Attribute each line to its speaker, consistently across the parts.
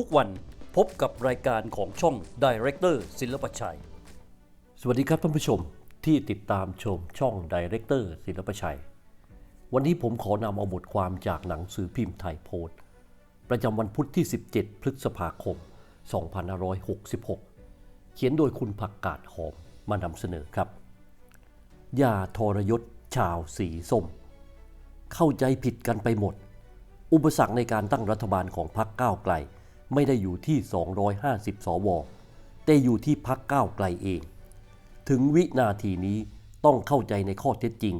Speaker 1: ทุกวันพบกับรายการของช่อง Director ศิลปชัย สวัสดีครับท่านผู้ชมที่ติดตามชมช่อง Director ศิลปชัย วันนี้ผมขอนำเอาบทความจากหนังสือพิมพ์ไทยโพสต์ประจำวันพุธที่ 17 พฤษภาคม 2566 เขียนโดยคุณผักกาดหอมมานำเสนอครับ อย่าทรยศชาวสีส้ม เข้าใจผิดกันไปหมด อุปสรรคในการตั้งรัฐบาลของพรรคก้าวไกล ไม่ได้อยู่ที่ 250 สว แต่อยู่ที่พรรคก้าวไกลเอง ถึงวินาทีนี้ต้องเข้าใจในข้อเท็จจริง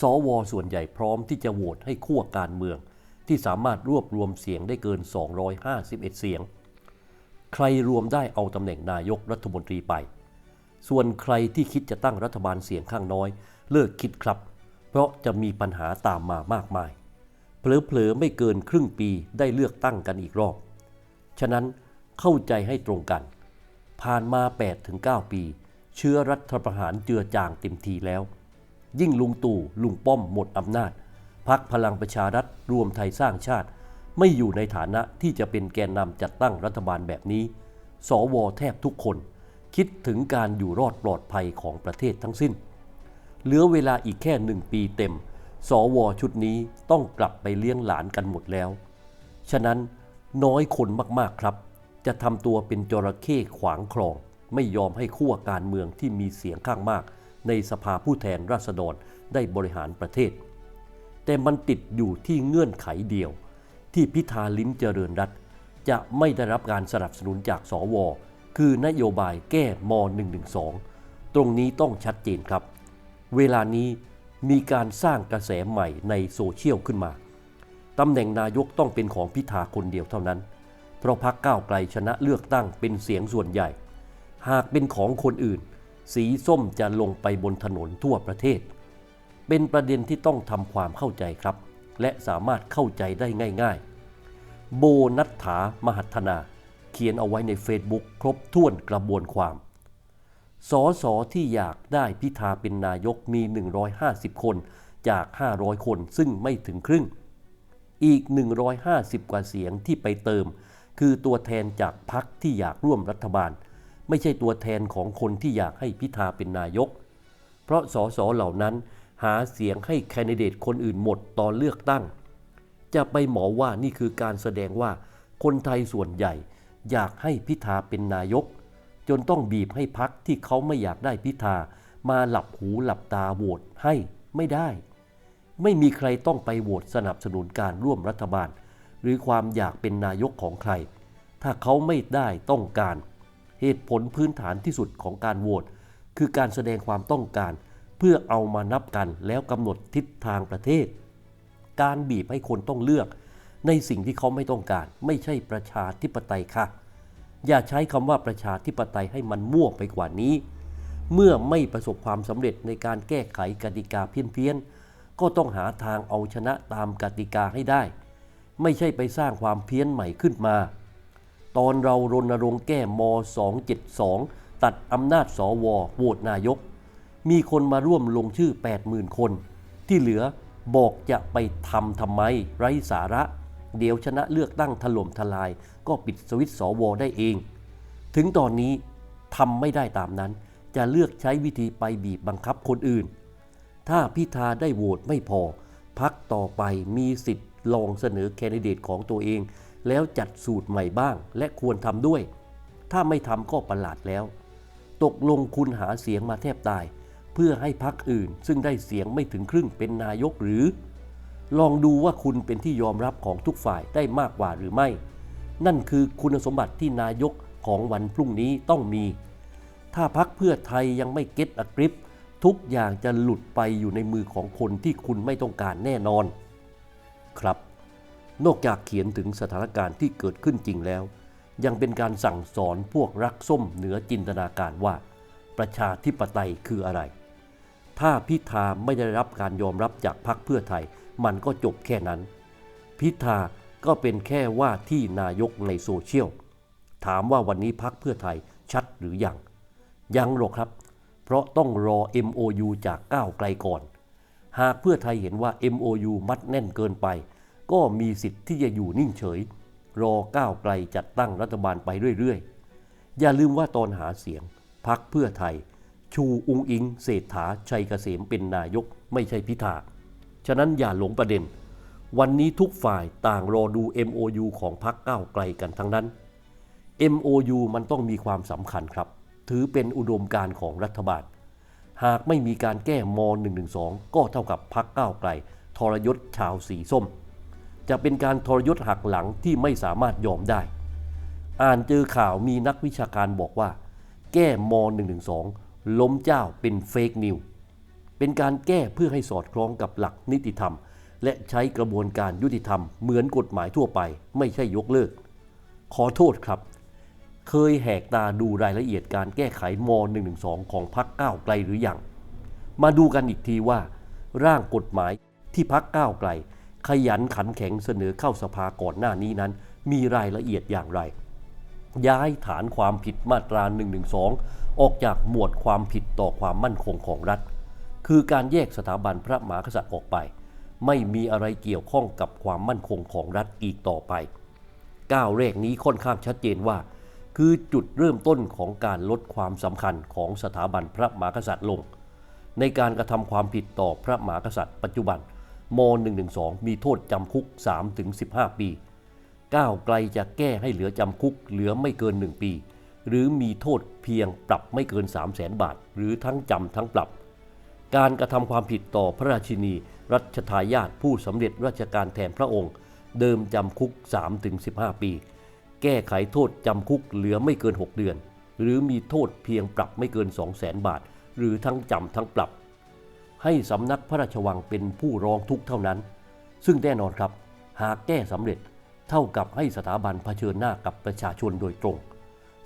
Speaker 1: สวส่วนใหญ่พร้อมที่จะโหวตให้ขั้วการเมือง ที่สามารถรวบรวมเสียงได้เกิน 251 เสียง ใครรวมได้เอาตำแหน่งนายกรัฐมนตรีไป ส่วนใครที่คิดจะตั้งรัฐบาลเสียงข้างน้อย เลิกคิดครับ เพราะจะมีปัญหาตามมามากมายเผลอๆไม่เกินครึ่งปีได้เลือกตั้งกันอีกรอบ ฉะนั้นเข้าใจให้ตรงกัน ผ่านมา 8-9 ปี เชื้อรัฐประหารเจือจางเต็มทีแล้ว ยิ่งลุงตู่ลุงป้อมหมดอำนาจพักพลังประชารัฐรวมไทยสร้างชาติ ไม่อยู่ในฐานะที่จะเป็นแกนนำจัดตั้งรัฐบาลแบบนี้ สวแทบทุกคน คิดถึงการอยู่รอดปลอดภัยของประเทศทั้งสิ้น เหลือเวลาอีกแค่หนึ่งปีเต็ม สวชุดนี้ต้องกลับไปเลี้ยงหลานกันหมดแล้ว ฉะนั้น น้อยคนมากๆครับ จะทำตัวเป็นจระเข้ขวางคลอง ไม่ยอมให้ขั้วการเมืองที่มีเสียงข้างมาก ในสภาผู้แทนราษฎรได้บริหารประเทศ แต่มันติดอยู่ที่เงื่อนไขเดียว ที่พิธาลิ้มเจริญรัตจะไม่ได้รับการสนับสนุนจากสว คือนโยบายแก้ม .112 ตรงนี้ต้องชัดเจนครับ เวลานี้มีการสร้างกระแสใหม่ในโซเชียลขึ้นมา ตำแหน่งนายกต้องเป็นของพิธาคนเดียวเท่านั้น เพราะพรรคก้าวไกลชนะเลือกตั้งเป็นเสียงส่วนใหญ่ หากเป็นของคนอื่น สีส้มจะลงไปบนถนนทั่วประเทศ เป็นประเด็นที่ต้องทำความเข้าใจครับ และสามารถเข้าใจได้ง่ายๆ โบนัฐถามหัฒนา เขียนเอาไว้ในเฟซบุ๊กครบถ้วนกระบวนความสอสอที่อยากได้พิธาเป็นนายกมี 150 คนจาก 500 คนซึ่งไม่ถึงครึ่ง อีก 150 กว่าเสียงที่ไปเติม คือตัวแทนจากพรรคที่อยากร่วมรัฐบาล ไม่ใช่ตัวแทนของคนที่อยากให้พิธาเป็นนายก เพราะสสเหล่านั้นหาเสียงให้แคนดิเดตคนอื่นหมดตอนเลือกตั้ง จะไปหมอว่านี่คือการแสดงว่าคนไทยส่วนใหญ่อยากให้พิธาเป็นนายก จนต้องบีบให้พักที่เขาไม่อยากได้พิธามาหลับหูหลับตาโหวตให้ไม่ได้ ไม่มีใครต้องไปโหวตสนับสนุนการร่วมรัฐบาล หรือความอยากเป็นนายกของใคร ถ้าเขาไม่ได้ต้องการ เหตุผลพื้นฐานที่สุดของการโหวตคือการแสดงความต้องการ เพื่อเอามานับกันแล้วกำหนดทิศทางประเทศ การบีบให้คนต้องเลือก ในสิ่งที่เขาไม่ต้องการ ไม่ใช่ประชาธิปไตยค่ะ อย่าใช้คำว่าประชาธิปไตยให้มันมั่วไปกว่านี้ เมื่อไม่ประสบความสำเร็จในการแก้ไขกติกาเพี้ยนๆ ก็ต้องหาทางเอาชนะตามกติกาให้ได้ ไม่ใช่ไปสร้างความเพี้ยนใหม่ขึ้นมา ตอนเรารณรงค์แก้ม 272 ตัดอำนาจสวโหวตนายก มีคนมาร่วมลงชื่อ 80,000 คน ที่เหลือบอกจะไปทำทำไม ไร้สาระ เดี๋ยวชนะเลือกตั้งถล่มทลาย ก็ปิดสวิตช์สวได้เอง ถึงตอนนี้ทำไม่ได้ตามนั้น จะเลือกใช้วิธีไปบีบบังคับคนอื่น ถ้าพิธาได้โหวตไม่พอ พักต่อไปมีสิทธิ์ลองเสนอแคนดิเดตของตัวเอง แล้วจัดสูตรใหม่บ้าง และควรทำด้วย ถ้าไม่ทำก็ประหลาดแล้ว ตกลงคุณหาเสียงมาแทบตาย เพื่อให้พักอื่น ซึ่งได้เสียงไม่ถึงครึ่งเป็นนายกหรือ ลองดูว่าคุณเป็นที่ยอมรับของทุกฝ่ายได้มากกว่าหรือไม่ นั่นคือคุณสมบัติที่นายกของวันพรุ่งนี้ต้องมี ถ้าพักเพื่อไทยยังไม่เก็ตอักริป ทุกอย่างจะหลุดไปอยู่ในมือของคนที่คุณไม่ต้องการแน่นอน ครับ นอกจากเขียนถึงสถานการณ์ที่เกิดขึ้นจริงแล้ว ยังเป็นการสั่งสอนพวกรักส้มเหนือจินตนาการว่า ประชาธิปไตยคืออะไร ถ้าพิธาไม่ได้รับการยอมรับจากพรรคเพื่อไทย มันก็จบแค่นั้น พิธาก็เป็นแค่ว่าที่นายกในโซเชียลถามว่าวันนี้พักเพื่อไทยชัดหรือยังยังหรอกครับ เพราะต้องรอ MOU จากก้าวไกลก่อน หากเพื่อไทยเห็นว่า MOU มัดแน่นเกินไป ก็มีสิทธิ์ที่จะอยู่นิ่งเฉย รอก้าวไกลจัดตั้งรัฐบาลไปเรื่อยๆ อย่าลืมว่าตอนหาเสียงพักเพื่อไทย ชูอุงอิงเศรษฐาชัยเกษมเป็นนายกไม่ใช่พิธา ฉะนั้นอย่าหลงประเด็น วันนี้ทุกฝ่ายต่างรอดู MOU ของพักก้าวไกลกันทั้งนั้น MOU มันต้องมีความสำคัญครับ ถือเป็นอุดมการของรัฐบาล หากไม่มีการแก้ม .112 ก็เท่ากับพักก้าวไกล ทรยศชาวสีส้ม จะเป็นการทรยศหักหลังที่ไม่สามารถยอมได้ อ่านเจอข่าวมีนักวิชาการบอกว่า แก้ม .112 ล้มเจ้าเป็นเฟกนิวเป็นการแก้เพื่อให้สอดคล้องกับหลักนิติธรรม และใช้กระบวนการยุติธรรมเหมือนกฎหมายทั่วไป ไม่ใช่ยกเลิก ขอโทษครับ เคยแหกตาดูรายละเอียดการแก้ไขม .112 ของพรรคก้าวไกลหรือยัง มาดูกันอีกทีว่า ร่างกฎหมายที่พักก้าวไกล ขยันขันแข็งเสนอเข้าสภาก่อนหน้านี้นั้น มีรายละเอียดอย่างไร ย้ายฐานความผิดมาตรา 112 ออกจากหมวดความผิดต่อความมั่นคงของรัฐ คือการแยกสถาบันพระมหากษัตริย์ออกไป ไม่มีอะไรเกี่ยวข้องกับความมั่นคงของรัฐอีกต่อไปก้าวแรกนี้ค่อนข้างชัดเจนว่า คือจุดเริ่มต้นของการลดความสำคัญของสถาบันพระมหากษัตริย์ลง ในการกระทำความผิดต่อพระมหากษัตริย์ ปัจจุบันม .112 มีโทษจำคุก 3-15 ปี ก้าวไกลจะแก้ให้เหลือจำคุกเหลือไม่เกิน 1 ปี หรือมีโทษเพียงปรับไม่เกิน 3 0 0แสนบาท หรือทั้งจำทั้งปรับ การกระทำความผิดต่อพระราชินี รัชทายาทผู้สำเร็จราชการแทนพระองค์ เดิมจำคุก 3-15 ปี แก้ไขโทษจำคุกเหลือไม่เกิน 6 เดือน หรือมีโทษเพียงปรับไม่เกิน 2 0 0แสนบาท หรือทั้งจำทั้งปรับ ให้สำนักพระราชวังเป็นผู้ร้องทุกข์เท่านั้น ซึ่งแน่นอนครับ หากแก้สำเร็จเท่ากับให้สถาบันเผชิญหน้ากับประชาชนโดยตรง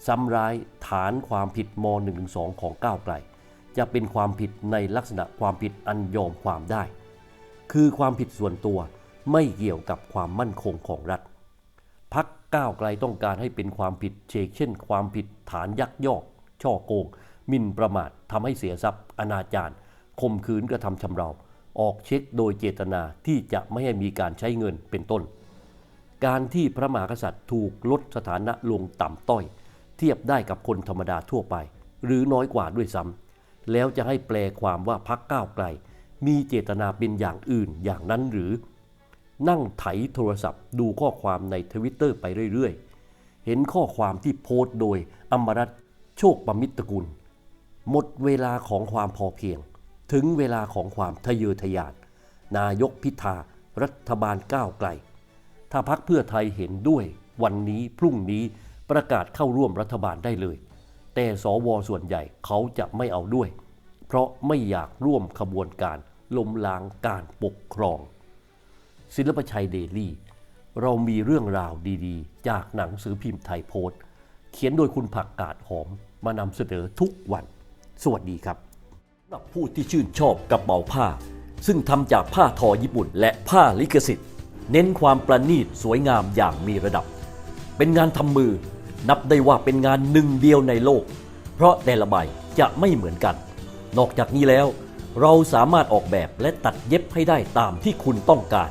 Speaker 1: ซ้ำร้ายฐานความผิดม .112 ของก้าวไกล จะเป็นความผิดในลักษณะความผิดอันยอมความได้ คือความผิดส่วนตัวไม่เกี่ยวกับความมั่นคงของรัฐพัก ก้าวไกลต้องการให้เป็นความผิดเชกเช่น ความผิดฐานยักยอกช่อโกงหมิ่นประมาททำให้เสียทรัพย์อนาจารข่มขืนกระทำชำเรา ออกเช็คโดยเจตนาที่จะไม่ให้มีการใช้เงินเป็นต้น การที่พระมหากษัตริย์ถูกลดสถานะลงต่ำต้อย เทียบได้กับคนธรรมดาทั่วไป หรือน้อยกว่าด้วยซ้ำแล้วจะให้แปลความว่าพักก้าวไกล มีเจตนาเป็นอย่างอื่นอย่างนั้นหรือ นั่งไถโทรศัพท์ดูข้อความในทวิตเตอร์ไปเรื่อยๆ เห็นข้อความที่โพสต์โดยอมรัตโชคประมิตรกุล หมดเวลาของความพอเพียง ถึงเวลาของความทะเยอทะยาน นายกพิธา รัฐบาลก้าวไกล ถ้าพักเพื่อไทยเห็นด้วย วันนี้พรุ่งนี้ประกาศเข้าร่วมรัฐบาลได้เลย แต่สวส่วนใหญ่เขาจะไม่เอาด้วย เพราะไม่อยากร่วมขบวนการล้มล้างการปกครอง ศิลปชัยเดลี่ เรามีเรื่องราวดีๆ จากหนังสือพิมพ์ไทยโพสต์ เขียนโดยคุณผักกาดหอมมานำเสนอทุกวัน สวัสดีครับสำหรับผู้ที่ชื่นชอบกระเป๋าผ้า ซึ่งทำจากผ้าทอญี่ปุ่น และผ้าลิขสิทธิ์ เน้นความประณีตสวยงามอย่างมีระดับ เป็นงานทำมือนับได้ว่าเป็นงานหนึ่งเดียวในโลก เพราะแต่ละใบจะไม่เหมือนกัน นอกจากนี้แล้ว เราสามารถออกแบบและตัดเย็บให้ได้ตามที่คุณต้องการ